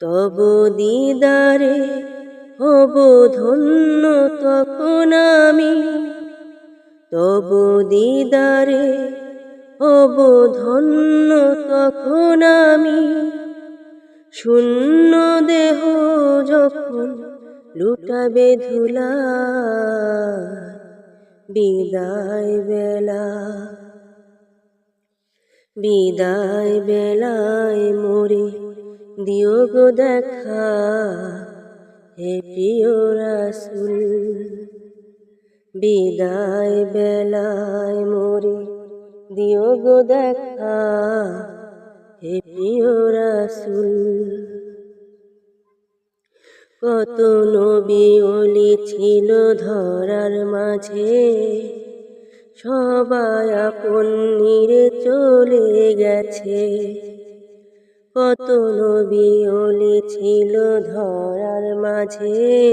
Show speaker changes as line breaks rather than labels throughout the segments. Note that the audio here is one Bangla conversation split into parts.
তব দিদারে, হব ধন্য তখন আমি। তব দিদারে, হব ধন্য তখন আমি। শূন্য দেহ যখন লুটাবে ধুলা, বিদায় বেলা, বিদায় বেলায় মোরে দিও গো দেখা হে প্রিয় রাসুল, বিদায় বেলায় মোরে দিও গো দেখা হে প্রিয় রাসুল। কত নবী অলি ছিল ধরার মাঝে, সবাই আপন নিরে চলে গেছে। কত নবী অলি ছিল ধরার মাঝে।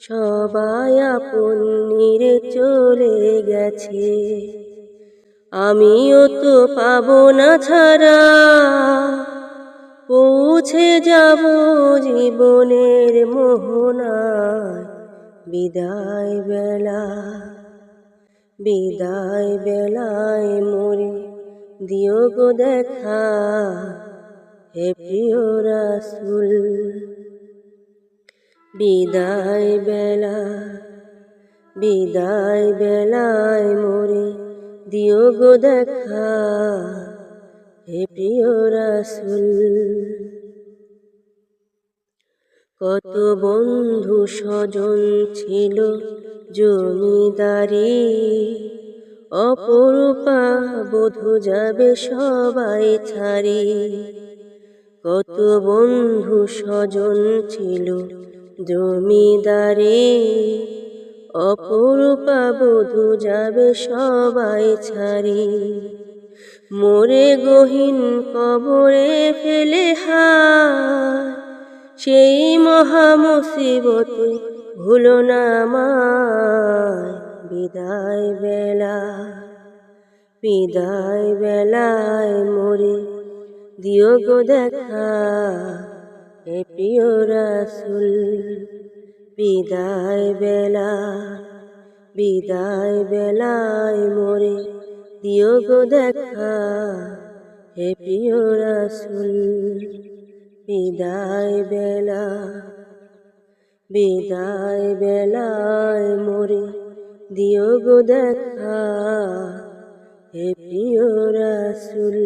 সবাই আপন নিরে চলে গেছে। আমিও তো পাব না ছাড়া। পৌঁছে যাব জীবনের মোহনায়। বিদায় বেলা, বিদায় বেলায় মরে দিও গো দেখা। হে প্রিয় রাসুল, বিদায় বেলা, বিদায় বেলায় মরে দিও গো দেখা। হে প্রিয় রাসুল, কত বন্ধু স্বজন ছিল জমিদারি। অপরূপা বধু যাবে সবাই ছাড়ি। কত বন্ধু স্বজন ছিল জমিদারি। অপরূপা বধু যাবে সবাই ছাড়ি। মোরে গহীন কবরে ফেলে হায় সেই মহা মুসিবতে ভুলো না আমায় বিদায় বেলা, বিদায় বেলায় মোরে দিও গো দেখা হে প্রিয় রাসুল। বিদায় বেলা, বিদায় বেলায় মোরে দিও গো দেখা হে প্রিয় রাসুল। বিদায় বেলা, বিদায় বেলায় মোরে দিও গো দেখা হে প্রিয় রাসুল।